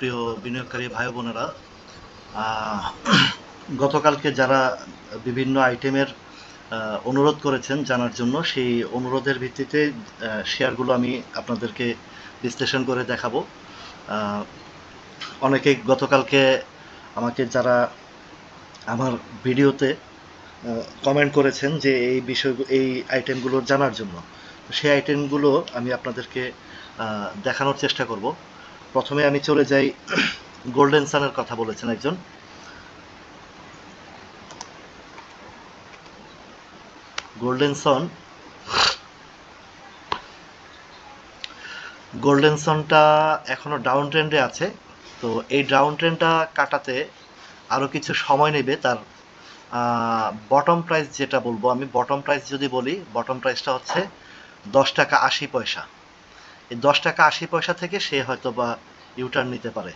প্রিয় বিনিয়োগকারী ভাই বোনেরা গতকালকে যারা বিভিন্ন আইটেমের অনুরোধ করেছেন জানার জন্য, সেই অনুরোধের ভিত্তিতে শেয়ারগুলো আমি আপনাদেরকে বিশ্লেষণ করে দেখাবো। অনেকে গতকালকে আমাকে যারা আমার ভিডিওতে কমেন্ট করেছেন যে এই বিষয়, এই আইটেমগুলো জানার জন্য। সেই আইটেমগুলো আমি আপনাদেরকে দেখানোর চেষ্টা করব। প্রথমে আমি চলে যাই গোল্ডেন সানের কথা বলেছেন একজন। গোল্ডেন সন, গোল্ডেন সনটা এখনও ডাউন ট্রেন্ডে আছে। তো এই ডাউন ট্রেন্ডটা কাটাতে আরও কিছু সময় নেবে তার বটম প্রাইস যেটা বলব আমি, বটম প্রাইস যদি বলি, বটম প্রাইসটা হচ্ছে দশ টাকা আশি পয়সা। এই দশ টাকা আশি পয়সা থেকে সে হয়তো বা ইউটার্ন নিতে পারে।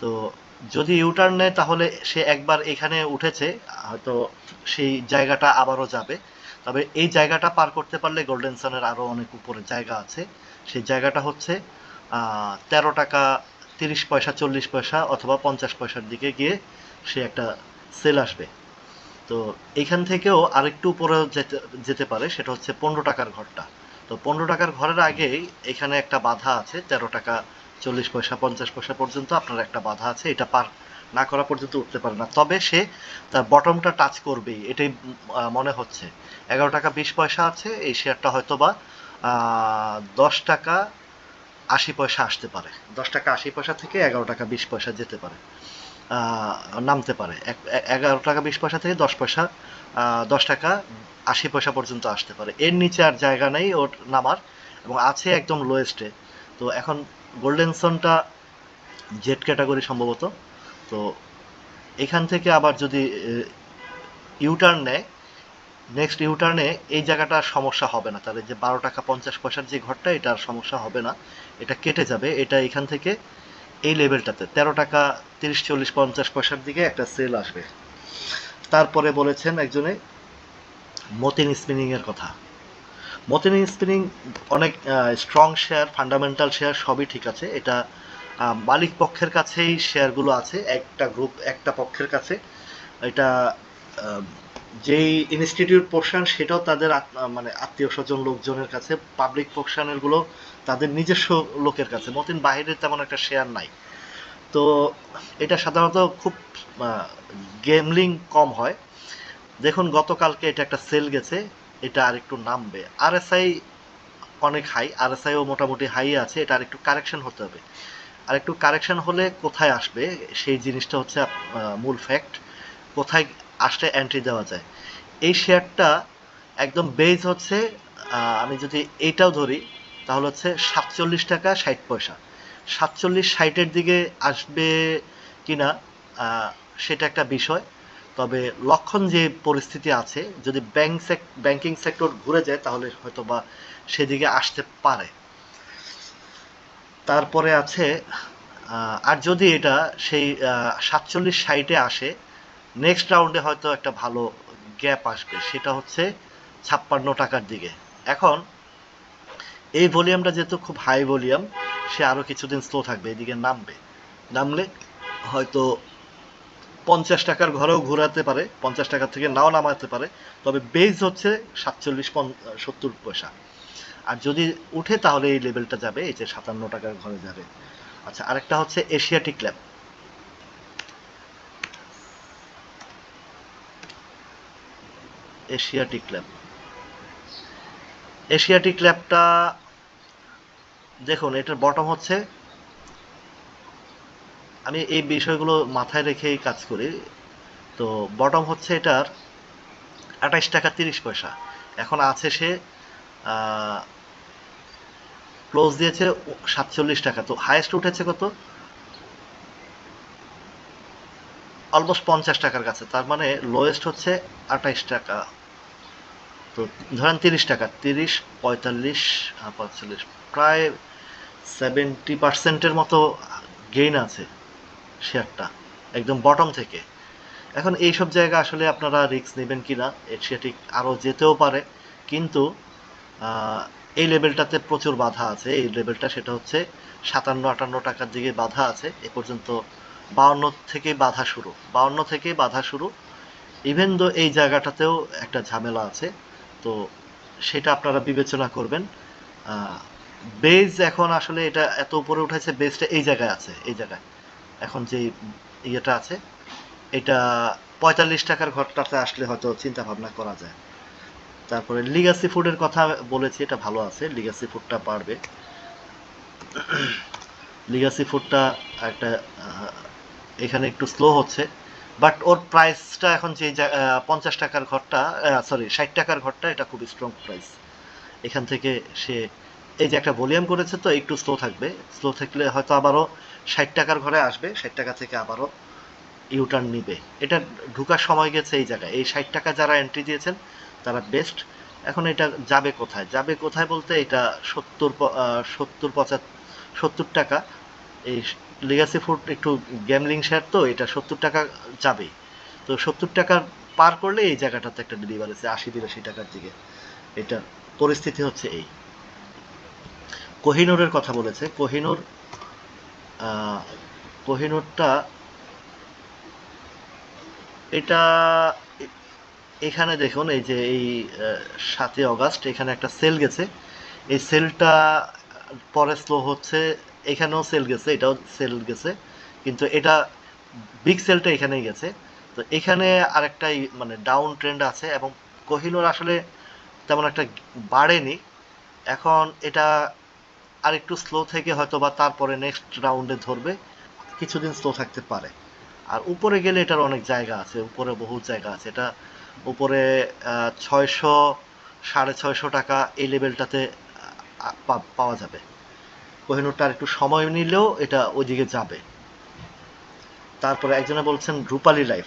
তো যদি ইউটার্ন নেয়, তাহলে সে একবার এখানে উঠেছে, হয়তো সেই জায়গাটা আবারও যাবে। তবে এই জায়গাটা পার করতে পারলে গোল্ডেন সানের আরও অনেক উপরে জায়গা আছে। সেই জায়গাটা হচ্ছে তেরো টাকা তিরিশ পয়সা, চল্লিশ পয়সা অথবা পঞ্চাশ পয়সার দিকে গিয়ে সে একটা সেল আসবে। তো এখান থেকেও আরেকটু উপরে যেতে যেতে পারে, সেটা হচ্ছে পনেরো টাকার ঘরটা। তো পনেরো টাকার ঘরের আগেই এখানে একটা বাধা আছে, তেরো টাকা চল্লিশ পয়সা, পঞ্চাশ পয়সা পর্যন্ত আপনার একটা বাধা আছে, এটা পার না করা পর্যন্ত উঠতে পারে না। তবে সে তার বটমটা টাচ করবেই, এটাই মনে হচ্ছে। এগারো টাকা বিশ পয়সা আছে, এই শেয়ারটা হয়তো বা দশ টাকা আশি পয়সা আসতে পারে। দশ টাকা আশি পয়সা থেকে এগারো টাকা বিশ পয়সা যেতে পারে। নামতে পারে। এগারো টাকা, বিশ পয়সা থেকে দশ পয়সা দশ টাকা, আশি পয়সা পর্যন্ত আসতে পারে। এর নিচে আর জায়গা নেই ওর নামার এবং আছে একদম লোয়েস্টে তো এখন গোল্ডেন সনটা জেড ক্যাটাগরি সম্ভবত। তো এখান থেকে আবার যদি ইউটার্ন নেয় নেক্সট ইউটার্নে এই জায়গাটা সমস্যা হবে না। তাহলে যে বারো টাকা, পঞ্চাশ পয়সার যে ঘরটা, এটা আর সমস্যা হবে না। এটা কেটে যাবে। এটা এখান থেকে এই লেভেলটাতে তেরো টাকা, তিরিশ, চল্লিশ, পঞ্চাশ পয়সার দিকে একটা সেল আসবে। তারপরে বলেছেন একজনে, মতিন স্পিনিং এর কথা। মতিন স্পিনিং অনেক স্ট্রং শেয়ার ফান্ডামেন্টাল শেয়ার সবই ঠিক আছে। এটা মালিক পক্ষের কাছেই শেয়ারগুলো আছে, একটা গ্রুপ একটা পক্ষের কাছে। এটা যেই ইনস্টিটিউট পোর্শন সেটাও তাদের মানে আত্মীয় স্বজন লোকজনের কাছে পাবলিক পোর্শনেরগুলো তাদের নিজস্ব লোকের কাছে। মতিন বাইরের তেমন একটা শেয়ার নাই। তো এটা সাধারণত খুব গেমলিং কম হয়। দেখুন, গতকালকে এটা একটা সেল গেছে। এটা আর একটু নামবে আরএসআই অনেক হাই আরএসআইও মোটামুটি হাই আছে। এটা আরেকটু কারেকশন হতে হবে। আর একটু কারেকশন হলে কোথায় আসবে? সেই জিনিসটা হচ্ছে মূল ফ্যাক্ট কোথায় আসলে এন্ট্রি দেওয়া যায়? এই শেয়ারটা একদম বেজ হচ্ছে আমি যদি এইটাও ধরি তাহলে হচ্ছে সাতচল্লিশ টাকা ষাট পয়সা। সাতচল্লিশ ষাটের দিকে আসবে কিনা সেটা একটা বিষয়। তবে লক্ষণ যে পরিস্থিতি আছে, যদি ব্যাংক ব্যাংকিং সেক্টর ঘুরে যায়, তাহলে হয়তো বা সেদিকে আসতে পারে। তারপরে আছে আর যদি এটা সেই সাতচল্লিশ সাইটে আসে নেক্সট রাউন্ডে হয়তো একটা ভালো গ্যাপ আসবে। সেটা হচ্ছে ছাপ্পান্ন টাকার দিকে। এখন এই ভলিউমটা যেহেতু খুব হাই ভলিউম, সে আরও কিছুদিন স্লো থাকবে, এদিকে নামবে। নামলে হয়তো পঞ্চাশ টাকার ঘরেও ঘোরাতে পারে, পঞ্চাশ টাকা থেকে নাও নামাতে পারে, তবে বেজ হচ্ছে সাতচল্লিশ সত্তর পয়সা। আর যদি উঠে তাহলে এই লেভেলটা যাবে, এই যে সাতান্ন টাকার ঘরে যাবে। আচ্ছা আরেকটা হচ্ছে Asiatic lab Asiatic lab Asiatic ল্যাবটা দেখুন, এটার বটম হচ্ছে, আমি এই বিষয়গুলো মাথায় রেখেই কাজ করি। তো বটম হচ্ছে এটার আঠাইশ টাকা তিরিশ পয়সা। এখন আছে সে ক্লোজ দিয়েছে সাতচল্লিশ টাকা। তো হাইয়েস্ট উঠেছে কত? অলমোস্ট পঞ্চাশ টাকার কাছে। তার মানে লোয়েস্ট হচ্ছে আঠাইশ টাকা। তো ধরেন তিরিশ টাকা তিরিশ পঁয়তাল্লিশ আহ, পঁয়তাল্লিশ প্রায় সেভেন্টি পার্সেন্টের মতো গেইন আছে শেয়ারটা একদম বটম থেকে। এখন এইসব জায়গা আসলে আপনারা রিস্ক নেবেন কিনা এশিয়াটিক আরও যেতেও পারে কিন্তু এই লেভেলটাতে প্রচুর বাধা আছে। এই লেভেলটা সেটা হচ্ছে সাতান্ন আটান্ন টাকার দিকে বাধা আছে এ পর্যন্ত বাউন্ন থেকে বাধা শুরু বাউন্ন থেকে বাধা শুরু। ইভেন দো এই জায়গাটাতেও একটা ঝামেলা আছে তো সেটা আপনারা বিবেচনা করবেন। বেজ এখন আসলে এটা এত উপরে উঠেছে বেজটা এই জায়গায় আছে, এই জায়গায়। এখন যে ইয়েটা আছে, এটা পঁয়তাল্লিশ টাকার ঘরটাতে আসলে হয়তো চিন্তা ভাবনা করা যায়। তারপরে লিগাসি ফুডের কথা বলেছি, এটা ভালো আছে লিগাসি ফুডটা পারবে লিগাসি ফুডটা একটা এখানে একটু স্লো হচ্ছে। বাট ওর প্রাইসটা এখন যে পঞ্চাশ টাকার ঘরটা সরি ষাট টাকার ঘরটা, এটা খুব স্ট্রং প্রাইস এখান থেকে সে, এই যে একটা ভলিউম করেছে তো, একটু স্লো থাকবে। স্লো থাকলে হয়তো আবারও ষাট টাকার ঘরে আসবে, ষাট টাকা থেকে আবারও ইউটার্ন নিবে। এটা ঢুকার সময় গেছে এই জায়গায়। এই ষাট টাকা যারা এন্ট্রি দিয়েছেন, তারা বেস্ট এখন এটা যাবে কোথায়? যাবে কোথায় বলতে এটা সত্তর সত্তর পঁচাত্তর, সত্তর টাকা। এই লিগাসি ফুড একটু গ্যামলিং শেয়ার তো, এটা সত্তর টাকা যাবে তো সত্তর টাকা পার করলে এই জায়গাটাতে একটা ডেলিভারি আছে, আশি বিরাশি টাকার দিকে। এটা পরিস্থিতি হচ্ছে এই। কোহিনুরের কথা বলেছে। কোহিনুর কোহিনুরটা এটা এখানে দেখুন, এই যে এই সাতই অগাস্ট, এখানে একটা সেল গেছে। এই সেলটা পরে স্লো হচ্ছে এখানেও সেল গেছে, এটাও সেল গেছে, কিন্তু এটা বিগ সেলটা এখানেই গেছে। তো এখানে আরেকটা ই- মানে ডাউন ট্রেন্ড আছে এবং কোহিনুর আসলে তেমন একটা বাড়েনি। এখন এটা আর একটু স্লো থেকে হয়তো বা তারপরে নেক্সট রাউন্ডে ধরবে, কিছুদিন স্লো থাকতে পারে। আর উপরে গেলে এটার অনেক জায়গা আছে, উপরে বহু জায়গা আছে। এটা উপরে ছয়শো, সাড়ে ছয়শো টাকা এই লেভেলটাতে পাওয়া যাবে। কোহিনুরটা একটু সময় নিলেও এটা ওইদিকে যাবে। তারপরে একজনে বলছেন, রূপালী লাইফ।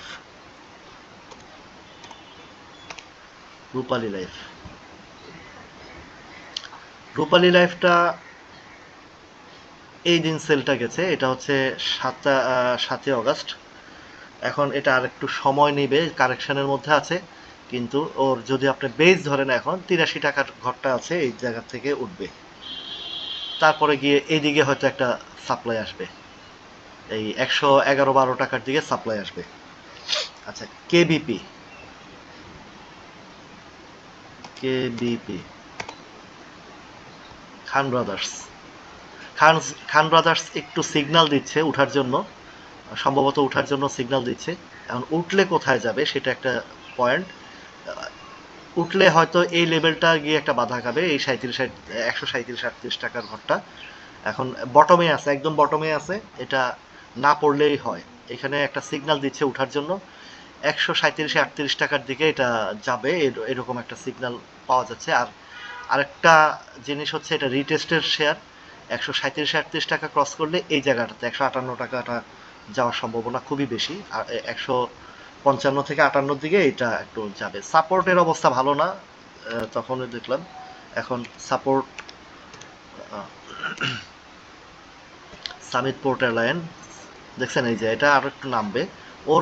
রূপালী লাইফ। রূপালী লাইফটা এই দিন সেলটা গেছে, এটা হচ্ছে সাতটা সাতই অগাস্ট। এখন এটা আর একটু সময় নেবে, কারেকশনের মধ্যে আছে, কিন্তু ওর যদি আপনি বেস ধরেন এখন, তিরাশি টাকার ঘরটা আছে এই জায়গা থেকে উঠবে। তারপরে গিয়ে এইদিকে হয়তো একটা সাপ্লাই আসবে। এই একশো এগারো বারো টাকার দিকে সাপ্লাই আসবে। আচ্ছা KBP KBP Khan brothers Khan Khan brothers একটু সিগন্যাল দিচ্ছে ওঠার জন্য। সম্ভবত উঠার জন্য সিগনাল দিচ্ছে। এখন উঠলে কোথায় যাবে সেটা একটা পয়েন্ট উঠলে হয়তো এই লেভেলটা গিয়ে একটা বাধা খাবে, এই সাঁত্রিশ একশো সাঁত্রিশ আটত্রিশ টাকার ঘরটা। এখন বটমে আছে, একদম বটমে আছে, এটা না পড়লেই হয়। এখানে একটা সিগন্যাল দিচ্ছে ওঠার জন্য। একশো সাঁত্রিশ আটত্রিশ টাকার দিকে এটা যাবে এরকম একটা সিগন্যাল পাওয়া যাচ্ছে। আর আরেকটা জিনিস হচ্ছে, এটা রিটেস্টের শেয়ার একশো সাঁত্রিশ আটত্রিশ টাকা ক্রস করলে এই জায়গাটাতে একশো আটান্ন টাকাটা যাওয়ার সম্ভাবনা খুবই বেশি। আর একশো পঞ্চান্ন থেকে আটান্নর দিকে এটা একটু যাবে। সাপোর্টের অবস্থা ভালো না তখন দেখলাম। এখন সাপোর্ট সামিট পোর্ট এয়ারলাইন, দেখছেন এই যে এটা আরও একটু নামবে। ওর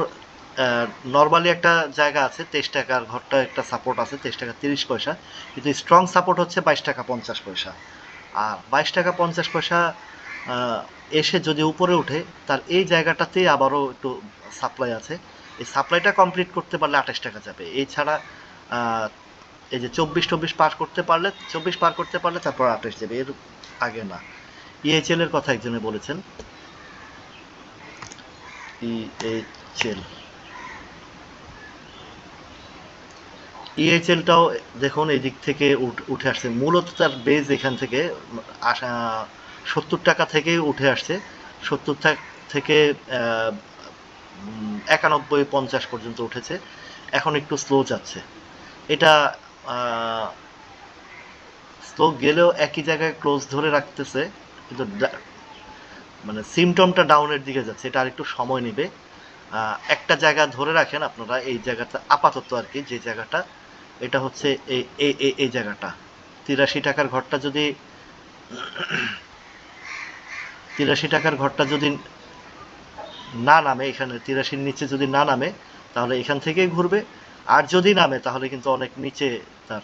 নর্মালি একটা জায়গা আছে, তেইশ টাকার ঘরটা একটা সাপোর্ট আছে, তেইশ টাকা তিরিশ পয়সা। কিন্তু স্ট্রং সাপোর্ট হচ্ছে বাইশ টাকা পঞ্চাশ পয়সা। আর বাইশ টাকা পঞ্চাশ পয়সা এসে যদি উপরে ওঠে, তার এই জায়গাটাতে আবারও একটু সাপ্লাই আছে। এই সাপ্লাইটা কমপ্লিট করতে পারলে আঠাশ টাকা যাবে। এছাড়া এই যে চব্বিশ টব্বিশ পার করতে পারলে, চব্বিশ পার করতে পারলে তারপর আঠাশ যাবে। এর আগে না। ইএইচএল এর কথা একজনে বলেছেন। ইএইচএল ইএইচএলটাও দেখুন, এই দিক থেকে উঠ- আসছে। মূলত তার বেজ এখান থেকে আসা সত্তর টাকা থেকে উঠে আসছে। সত্তর থেকে একানব্বই পঞ্চাশ পর্যন্ত উঠেছে। এখন একটু স্লো যাচ্ছে। এটা স্লো গেলেও একই জায়গায় ক্লোজ ধরে রাখতেছে, কিন্তু মানে সিমটমটা ডাউনের দিকে যাচ্ছে। এটা আর একটু সময় নেবে। একটা জায়গা ধরে রাখেন আপনারা, এই জায়গাটা আপাতত আর কি, যে জায়গাটা, এটা হচ্ছে এই- এই জায়গাটা। তিরাশি টাকার ঘরটা যদি, তিরাশি টাকার ঘরটা যদি না নামে, এখানে তিরাশির নিচে যদি না নামে, তাহলে এখান থেকেই ঘুরবে। আর যদি নামে, তাহলে কিন্তু অনেক নিচে তার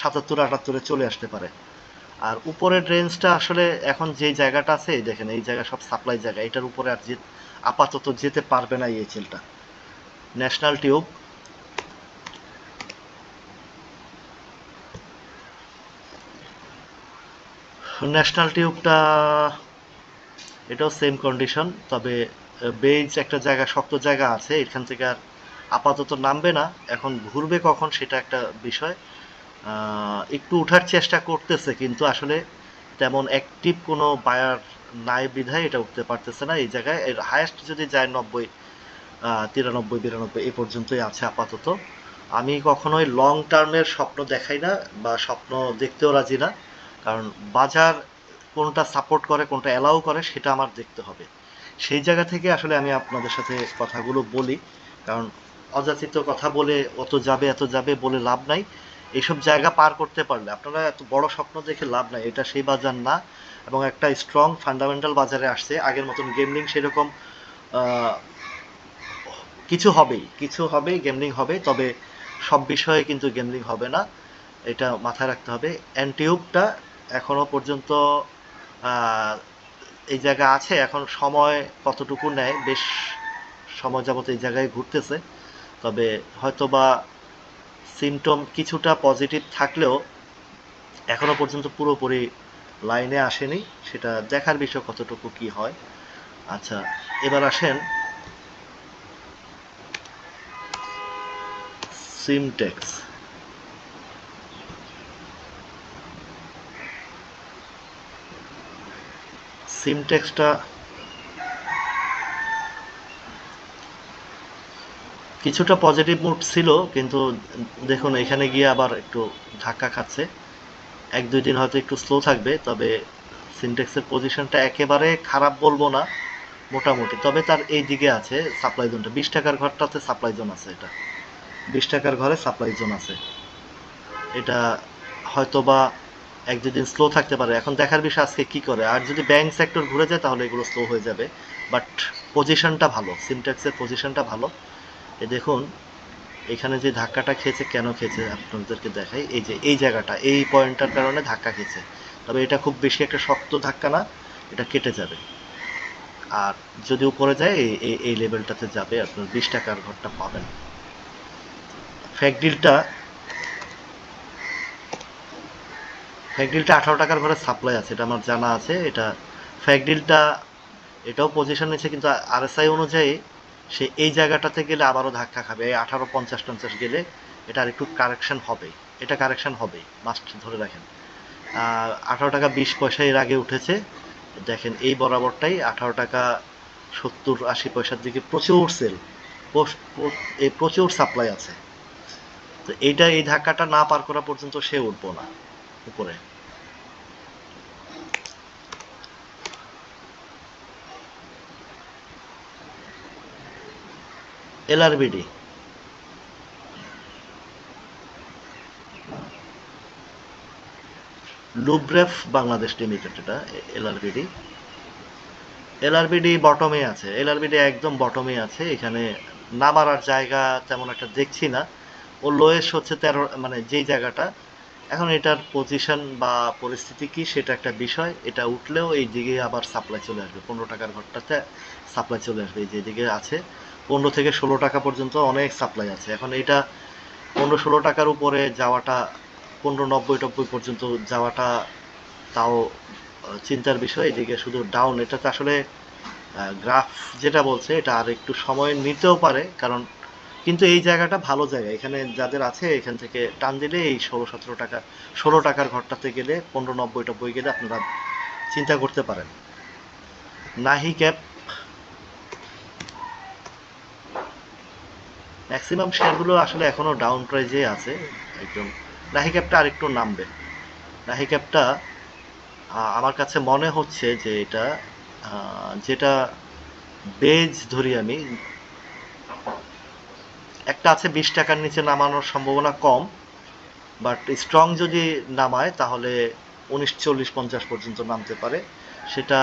সাতাত্তর, আটাত্তরে চলে আসতে পারে। আর উপরের রেঞ্জটা আসলে এখন যে জায়গাটা আছে দেখেন, এই জায়গা সব সাপ্লাই জায়গা। এটার উপরে আর আপাতত যেতে পারবে না এই এইচএলটা ন্যাশনাল টিউব ন্যাশনাল টিউবটা এটাও সেম কন্ডিশন তবে বেঞ্চ একটা জায়গা, শক্ত জায়গা আছে, এখান থেকে আর আপাতত নামবে না। এখন ঘুরবে কখন সেটা একটা বিষয়। একটু উঠার চেষ্টা করতেছে, কিন্তু আসলে তেমন অ্যাক্টিভ কোনো বায়ার নাই বিধায় এটা উঠতে পারতেছে না এই জায়গায়। এর হায়েস্ট যদি যায় নব্বই তিরানব্বই, বিরানব্বই, এ পর্যন্তই আছে আপাতত। আমি কখনোই লং টার্মের স্বপ্ন দেখাই না বা স্বপ্ন দেখতেও রাজি না, কারণ বাজার কোনটা সাপোর্ট করে, কোনটা অ্যালাউ করে, সেটা আমার দেখতে হবে। সেই জায়গা থেকে আসলে আমি আপনাদের সাথে কথাগুলো বলি, কারণ অযাচিত কথা বলে অত যাবে, এত যাবে বলে লাভ নাই। এইসব জায়গা পার করতে পারলে, আপনারা এত বড় স্বপ্ন দেখে লাভ নাই, এটা সেই বাজার না। এবং একটা স্ট্রং ফান্ডামেন্টাল বাজারে আসছে, আগের মতন গেমলিং সেরকম কিছু হবেই কিছু হবেই গেমলিং হবে, তবে সব বিষয়ে কিন্তু গেমলিং হবে না। এটা মাথায় রাখতে হবে। অ্যান্টিউবটা এখনও পর্যন্ত এই জায়গা আছে, এখন সময় কতটুকু নেয়? বেশ সময় যাবত এই জায়গায় ঘুরতেছে। তবে হয়তোবা সিমটম কিছুটা পজিটিভ থাকলেও এখনও পর্যন্ত পুরোপুরি লাইনে আসেনি। সেটা দেখার বিষয় কতটুকু কি হয়। আচ্ছা এবার আসেন সিমটেক্স সিমটেক্সটা কিছুটা পজিটিভ মুড ছিল, কিন্তু দেখুন, এখানে গিয়ে আবার একটু ধাক্কা খাচ্ছে। এক, দুই দিন হয়তো একটু স্লো থাকবে, তবে সিনটেক্সের পজিশনটা একেবারে খারাপ বলব না, মোটামুটি। তবে তার এই দিকে আছে সাপ্লাই জোনটা বিশ টাকার ঘরটাতে সাপ্লাই জোন আছে এটা। বিশ টাকার ঘরে সাপ্লাই জোন আছে। এটা হয়তো বা এক দুদিন স্লো থাকতে পারে, এখন দেখার বিষয় আজকে কি করে? আর যদি ব্যাংক সেক্টর ঘুরে যায় তাহলে এগুলো স্লো হয়ে যাবে। বাট পজিশনটা ভালো সিমটেক্সের পজিশনটা ভালো। এ দেখুন, এখানে যে ধাক্কাটা খেয়েছে, কেন খেয়েছে আপনাদেরকে দেখাই। এই যে, এই জায়গাটা, এই পয়েন্টটার কারণে ধাক্কা খেয়েছে। তবে এটা খুব বেশি একটা শক্ত ধাক্কা না, এটা কেটে যাবে। আর যদি উপরে যায়, এই লেভেলটাতে যাবে, আপনার বিশ টাকার ঘরটা পাবেন। ফ্যাকডিলটা ফ্যাকডিলটা আঠারো টাকার ঘরে সাপ্লাই আছে, এটা আমার জানা আছে, এটা ফ্যাকডিলটা এটাও পজিশন নিচ্ছে কিন্তু আরএসআই অনুযায়ী সে এই জায়গাটাতে গেলে আবারও ধাক্কা খাবে, এই আঠারো পঞ্চাশ টঞ্চাশ গেলে এটা আর একটু কারেকশান হবে, এটা কারেকশান হবে মাস্ট ধরে রাখেন। আর আঠারো টাকা বিশ পয়সা এর আগে উঠেছে, দেখেন এই বরাবরটাই আঠারো টাকা সত্তর আশি পয়সার দিকে প্রচুর সেল এই প্রচুর সাপ্লাই আছে। তো এইটা, এই ধাক্কাটা না পার করা পর্যন্ত সে উঠবো না, উপরে। এলআরবিডি। লুব্রেফ বাংলাদেশ লিমিটেড এটা, এলআরবিডি। এলআরবিডি বটমে আছে। এলআরবিডি একদম বটমে আছে। এখানে নামার আর জায়গা তেমন একটা দেখছি না। ও লোয়েস্ট হচ্ছে তেরো মানে যেই জায়গাটা। এখন এটার পজিশন বা পরিস্থিতি কি সেটা একটা বিষয়। এটা উঠলেও এই দিকে আবার সাপ্লাই চলে আসবে। পনেরো টাকার ঘরটাতে সাপ্লাই চলে আসবে। এই যেদিকে আছে। পনেরো থেকে ষোলো টাকা পর্যন্ত অনেক সাপ্লাই আছে। এখন এটা পনেরো ষোলো টাকার উপরে যাওয়াটা, পনেরো নব্বই টব্বই পর্যন্ত যাওয়াটা তাও চিন্তার বিষয়। এদিকে শুধু ডাউন এটাতে আসলে গ্রাফ যেটা বলছে, এটা আর একটু সময় নিতেও পারে, কারণ কিন্তু এই জায়গাটা ভালো জায়গা। এখানে যাদের আছে, এখান থেকে টান দিলে এই ষোলো সতেরো টাকা, ষোলো টাকার ঘরটাতে গেলে পনেরো নব্বই টব্বই গেলে আপনারা চিন্তা করতে পারেন। নাহি ক্যাপ ম্যাক্সিমাম শেয়ারগুলো আসলে এখনও ডাউন প্রাইজে আছে। একদম নাহি ক্যাপটা আরেকটু নামবে। নাহি ক্যাপটা আমার কাছে মনে হচ্ছে যে এটা যেটা বেজ ধরি আমি, একটা আছে বিশ টাকার নিচে নামানোর সম্ভাবনা কম বাট স্ট্রং যদি নামায় তাহলে উনিশ, চল্লিশ, পঞ্চাশ পর্যন্ত নামতে পারে। সেটা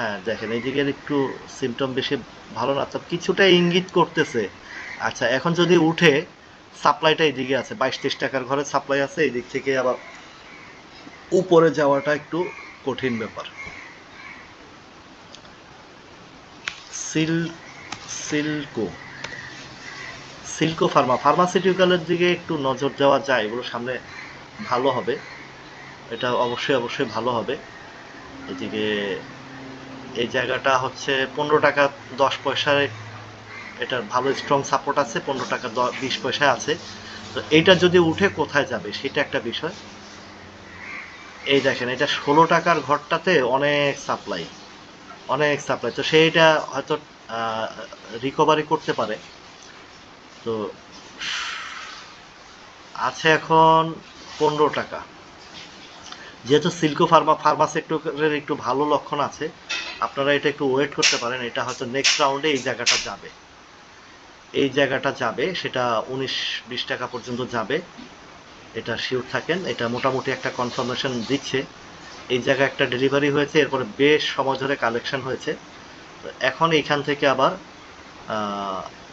হ্যাঁ দেখেন, এই একটু সিমটম বেশি ভালো না কিছুটা ইঙ্গিত করতেছে। আচ্ছা এখন যদি উঠে সাপ্লাইটা এইদিকে আছে বাইশ তেইশ টাকার ঘরে সাপ্লাই আছে, এই দিক থেকে আবার উপরে যাওয়াটা একটু কঠিন ব্যাপার। সিল, সিল্কো সিল্কো ফার্মা, ফার্মাসিউটিক্যালের দিকে একটু নজর দেওয়া যায়, এগুলো সামনে ভালো হবে। এটা অবশ্যই অবশ্যই ভালো হবে। এদিকে এই জায়গাটা হচ্ছে পনেরো টাকা দশ পয়সায়। এটার ভালো স্ট্রং সাপোর্ট আছে, পনেরো টাকা বিশ পয়সায় আছে। তো এইটা যদি উঠে কোথায় যাবে সেটা একটা বিষয়। এই দেখেন, এটা ষোলো টাকার ঘরটাতে অনেক সাপ্লাই অনেক সাপ্লাই তো সেইটা হয়তো রিকভারি করতে পারে। তো আছে এখন পনেরো টাকা। যেহেতু সিল্কো ফার্মা ফার্মা সেক্টরের একটু ভালো লক্ষণ আছে আপনারা এটা একটু ওয়েট করতে পারেন, এটা হয়তো নেক্সট রাউন্ডে এই জায়গাটা যাবে। এই জায়গাটা যাবে, সেটা উনিশ, বিশ টাকা পর্যন্ত যাবে। এটা শিওর থাকেন, এটা মোটামুটি একটা কনফার্মেশন দিচ্ছে। এই জায়গায় একটা ডেলিভারি হয়েছে, এরপরে বেশ সময় ধরে কালেকশন হয়েছে। এখন এইখান থেকে আবার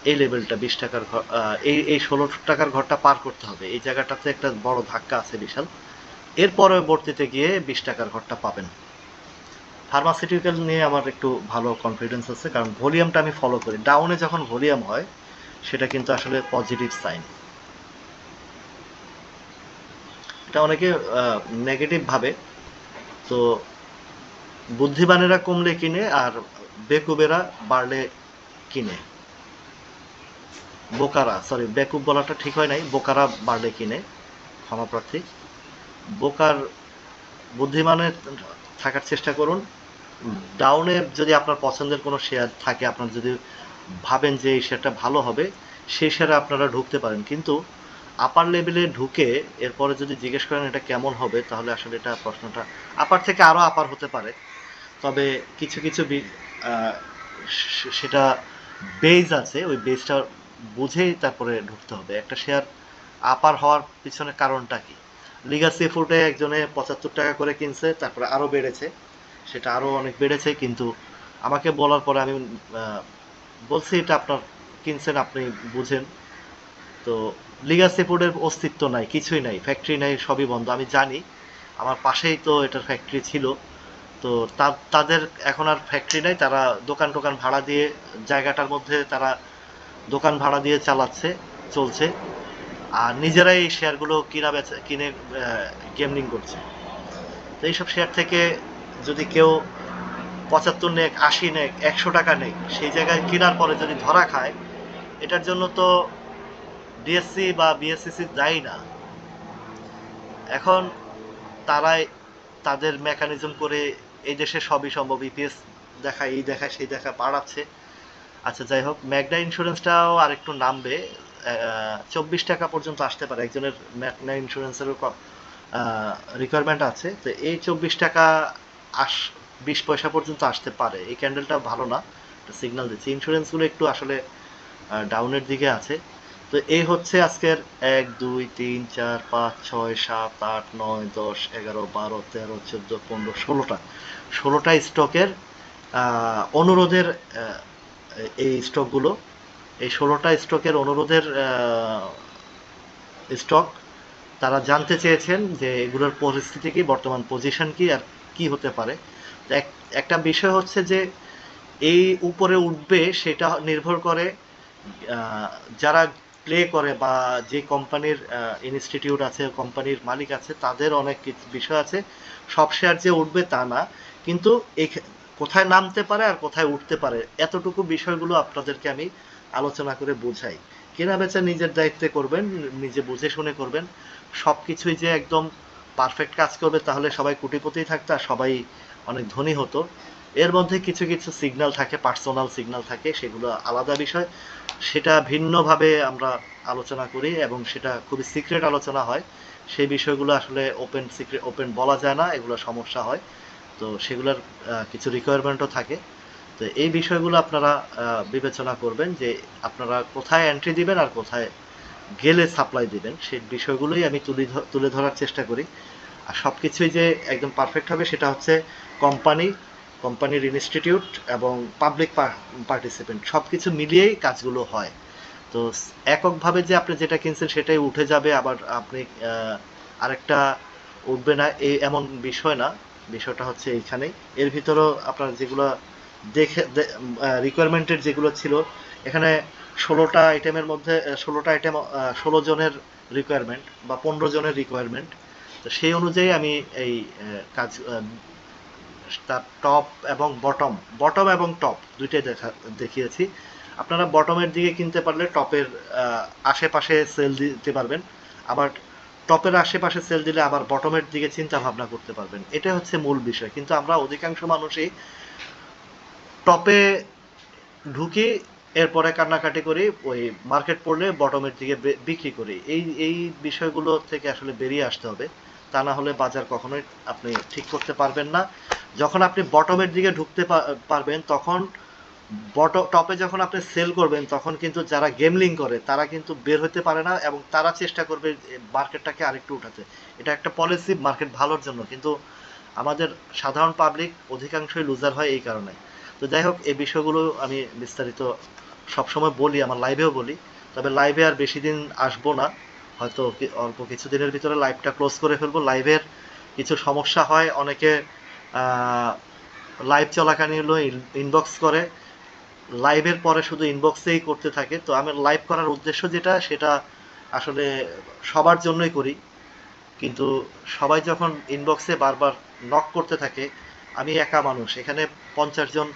এই লেভেলটা বিশ টাকার ঘর এই এই ষোলো টাকার ঘরটা পার করতে হবে। এই জায়গাটাতে একটা বড় ধাক্কা আছে বিশাল। এর পরবর্তীতে গিয়ে বিশ টাকার ঘরটা পাবেন। ফার্মাসিউটিক্যাল নিয়ে আমার একটু ভালো কনফিডেন্স আছে, কারণ ভলিউমটা আমি ফলো করি। ডাউনে যখন ভলিউম হয়, সেটা কিন্তু আসলে পজিটিভ সাইন এটা অনেকে নেগেটিভ ভাবে। তো বুদ্ধিমানেরা কমলে কিনে আর বেকুবেরা বাড়লে কিনে। বোকারা সরি বেকুব বলাটা ঠিক হয় নাই, বোকারা বাড়লে কিনে, ক্ষমা প্রার্থী। বোকার, বুদ্ধিমানের থাকার চেষ্টা করুন। ডাউনে যদি আপনার পছন্দের কোনো শেয়ার থাকে, আপনার যদি ভাবেন যে এই শেয়ারটা ভালো হবে, সেই শেয়ারে আপনারা ঢুকতে পারেন। কিন্তু আপার লেভেলে ঢুকে এরপরে যদি জিজ্ঞেস করেন এটা কেমন হবে, তাহলে আসলে এটা প্রশ্নটা আপার থেকে আরও আপার হতে পারে। তবে কিছু কিছু সেটা বেজ আছে, ওই বেজটা বুঝেই তারপরে ঢুকতে হবে। একটা শেয়ার আপার হওয়ার পিছনে কারণটা কি? লিগাসি ফুডে একজনে পঁচাত্তর টাকা করে কিনছে, তারপরে আরও বেড়েছে। সেটা আরও অনেক বেড়েছে, কিন্তু আমাকে বলার পরে আমি বলছি এটা আপনার কিনছেন, আপনি বুঝেন। তো লিগাসি ফুডের অস্তিত্ব নাই, কিছুই নাই ফ্যাক্টরি নাই, সবই বন্ধ। আমি জানি, আমার পাশেই তো এটার ফ্যাক্টরি ছিল। তা- তাদের এখন আর ফ্যাক্টরি নাই, তারা দোকান টোকান ভাড়া দিয়ে, জায়গাটার মধ্যে তারা দোকান ভাড়া দিয়ে চালাচ্ছে, চলছে। আর নিজেরাই এই শেয়ারগুলো কিনা বেচা, কিনে গেমলিং করছে। তো এইসব শেয়ার থেকে যদি কেউ পঁচাত্তর নেক, আশি নেক, একশো টাকা নেক, সেই জায়গায় কেনার পরে যদি ধরা খায়, এটার জন্য তো ডিএসসি বা বিএসসিসি দায়ী না। এখন তারাই তাদের মেকানিজম করে এই দেশে সবই সম্ভব ইপিএস দেখায়, এই দেখায়, সেই দেখা পাড়াচ্ছে। আচ্ছা যাই হোক ম্যাগনা ইন্স্যুরেন্সটাও আরেকটু নামবে। চব্বিশ টাকা পর্যন্ত আসতে পারে। একজনের ম্যাগনা ইন্স্যুরেন্সেরও রিকোয়ারমেন্ট আছে। তো এই চব্বিশ টাকা আস, বিশ পয়সা পর্যন্ত আসতে পারে। এই ক্যান্ডেলটা ভালো না। সিগন্যাল দিচ্ছে। ইন্স্যুরেন্সগুলো একটু আসলে ডাউনের দিকে আছে। তো এই হচ্ছে আজকের এক, দুই, তিন, চার, পাঁচ, ছয়, সাত, আট, নয়, দশ, এগারো, বারো, তেরো, চোদ্দ, পনেরো, ষোলোটা। ষোলোটা স্টকের অনুরোধের এই স্টকগুলো এই ষোলোটা স্টকের অনুরোধের স্টক তারা জানতে চেয়েছেন যে এগুলোর পরিস্থিতি কি, বর্তমান পজিশন কি আর কি হতে পারে। একটা বিষয় হচ্ছে যে এই উপরে উঠবে সেটা নির্ভর করে যারা প্লে করে বা যে কোম্পানির ইনস্টিটিউট আছে কোম্পানির মালিক আছে, তাদের অনেক কিছু বিষয় আছে। সব শেয়ার যে উঠবে তা না। কিন্তু কোথায় নামতে পারে আর কোথায় উঠতে পারে, এতটুকু বিষয়গুলো আপনাদেরকে আমি আলোচনা করে বোঝাই। কেনা বেচা নিজের দায়িত্বে করবেন, নিজে বুঝে শুনে করবেন। সব কিছুই যে একদম পারফেক্ট কাজ করবে তাহলে সবাই কোটিপতি থাকতো আর সবাই অনেক ধনী হতো। এর মধ্যে কিছু কিছু সিগন্যাল থাকে পার্সোনাল সিগন্যাল থাকে, সেগুলো আলাদা বিষয়। সেটা ভিন্নভাবে আমরা আলোচনা করি এবং সেটা খুবই সিক্রেট আলোচনা হয়। সেই বিষয়গুলো আসলে ওপেন সিক্রেট ওপেন বলা যায় না, এগুলো সমস্যা হয়। তো সেগুলোর কিছু রিকোয়ারমেন্টও থাকে। তো এই বিষয়গুলো আপনারা বিবেচনা করবেন যে আপনারা কোথায় এন্ট্রি দিবেন আর কোথায় গেলে সাপ্লাই দিবেন সেই বিষয়গুলোই আমি তুলে তুলে ধরার চেষ্টা করি। আর সব কিছুই যে একদম পারফেক্ট হবে সেটা হচ্ছে কোম্পানি কোম্পানির ইনস্টিটিউট এবং পাবলিক পার্টিসিপেন্ট সব কিছু মিলিয়েই কাজগুলো হয়। তো এককভাবে যে আপনি যেটা কিনছেন সেটাই উঠে যাবে, আবার আপনি আরেকটা উঠবে না এই এমন বিষয় না। বিষয়টা হচ্ছে এইখানেই। এর ভিতরেও আপনার যেগুলো দেখে রিকোয়ারমেন্টের যেগুলো ছিল এখানে ষোলোটা আইটেমের মধ্যে ষোলোটা আইটেম ষোলো জনের রিকোয়ারমেন্ট বা পনেরো জনের রিকোয়ারমেন্ট তো সেই অনুযায়ী আমি এই কাজ তার টপ এবং বটম বটম এবং টপ দুইটাই দেখা দেখিয়েছি। আপনারা বটমের দিকে কিনতে পারলে টপের আশেপাশে সেল দিতে পারবেন। আবার টপের আশেপাশে সেল দিলে আবার বটমের দিকে চিন্তা ভাবনা করতে পারবেন। এটা হচ্ছে মূল বিষয়। কিন্তু আমরা অধিকাংশ মানুষই টপে ঢুকি এরপরে কান্নাকাটি করি ওই মার্কেট পড়লে বটমের দিকে বিক্রি করি। এই এই বিষয়গুলো থেকে আসলে বেরিয়ে আসতে হবে। তা না হলে বাজার কখনোই আপনি ঠিক করতে পারবেন না। যখন আপনি বটমের দিকে ঢুকতে পারবেন, তখন বট টপে যখন আপনি সেল করবেন, তখন কিন্তু যারা গেমলিং করে, তারা কিন্তু বের হতে পারে না এবং তারা চেষ্টা করবে মার্কেটটাকে আরেকটু উঠাতে। এটা একটা পলিসি মার্কেট ভালোর জন্য। কিন্তু আমাদের সাধারণ পাবলিক অধিকাংশই লুজার হয় এই কারণে। তো যাই হোক, এই বিষয়গুলো আমি বিস্তারিত সবসময় বলি, আমার লাইভেও বলি। তবে লাইভে আর বেশি দিন আসব না। হয়তো অল্প কিছু দিনের ভিতরে লাইভটা ক্লোজ করে ফেলব। লাইভের কিছু সমস্যা হয়, অনেকে লাইভ চলাকালীন ইনবক্স করে। লাইভের পরে শুধু ইনবক্সেই করতে থাকে। তো আমি লাইভ করার উদ্দেশ্য যেটা, সেটা আসলে সবার জন্যই করি। কিন্তু সবাই যখন ইনবক্সে বারবার নক করতে থাকে, আমি একা মানুষ। এখানে পঞ্চাশ জন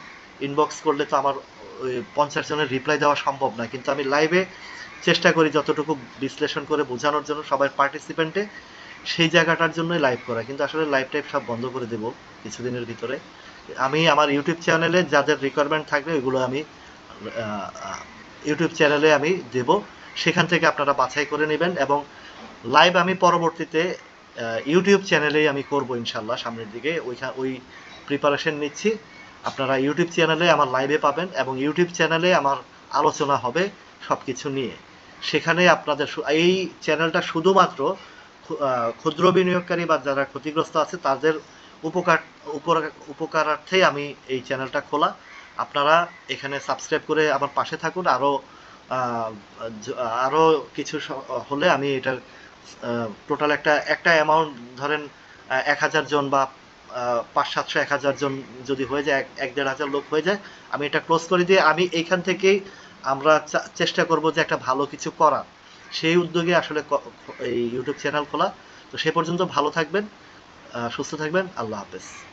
ইনবক্স করলে তো আমার পঞ্চাশ জনের রিপ্লাই দেওয়া সম্ভব না। কিন্তু আমি লাইভে চেষ্টা করি যতটুকু বিশ্লেষণ করে বোঝানোর জন্য সবাই পার্টিসিপেন্টে সেই জায়গাটার জন্যই লাইভ করা। কিন্তু আসলে লাইভ টাইপ সব বন্ধ করে দেবো কিছুদিনের ভিতরে। আমি আমার ইউটিউব চ্যানেলে যাদের রিকোয়ারমেন্ট থাকবে ওইগুলো আমি ইউটিউব চ্যানেলে আমি দেব। সেখান থেকে আপনারা বাছাই করে নেবেন এবং লাইভ আমি পরবর্তীতে ইউটিউব চ্যানেলেই আমি করব ইনশাল্লাহ সামনের দিকে। ওইখান ওই প্রিপারেশন নিচ্ছি। আপনারা ইউটিউব চ্যানেলে আমার লাইভে পাবেন এবং ইউটিউব চ্যানেলে আমার আলোচনা হবে সব কিছু নিয়ে। সেখানে আপনাদের এই চ্যানেলটা শুধুমাত্র ক্ষুদ্র বিনিয়োগকারী বা যারা ক্ষতিগ্রস্ত আছে, তাদের উপকার উপকারার্থেই আমি এই চ্যানেলটা খোলা। আপনারা এখানে সাবস্ক্রাইব করে আমার পাশে থাকুন। আরও আরও কিছু হলে আমি এটার টোটাল একটা একটা অ্যামাউন্ট ধরেন এক হাজার জন বা পাঁচ, সাতশো, এক হাজার জন যদি হয়ে যায়, এক- দেড় হাজার লোক হয়ে যায়, আমি এটা ক্লোজ করে দিয়ে আমি এইখান থেকেই আমরা চেষ্টা করব যে একটা ভালো কিছু করার। সেই উদ্যোগে আসলে এই ইউটিউব চ্যানেল খোলা। তো সে পর্যন্ত ভালো থাকবেন সুস্থ থাকবেন। আল্লাহ হাফেজ।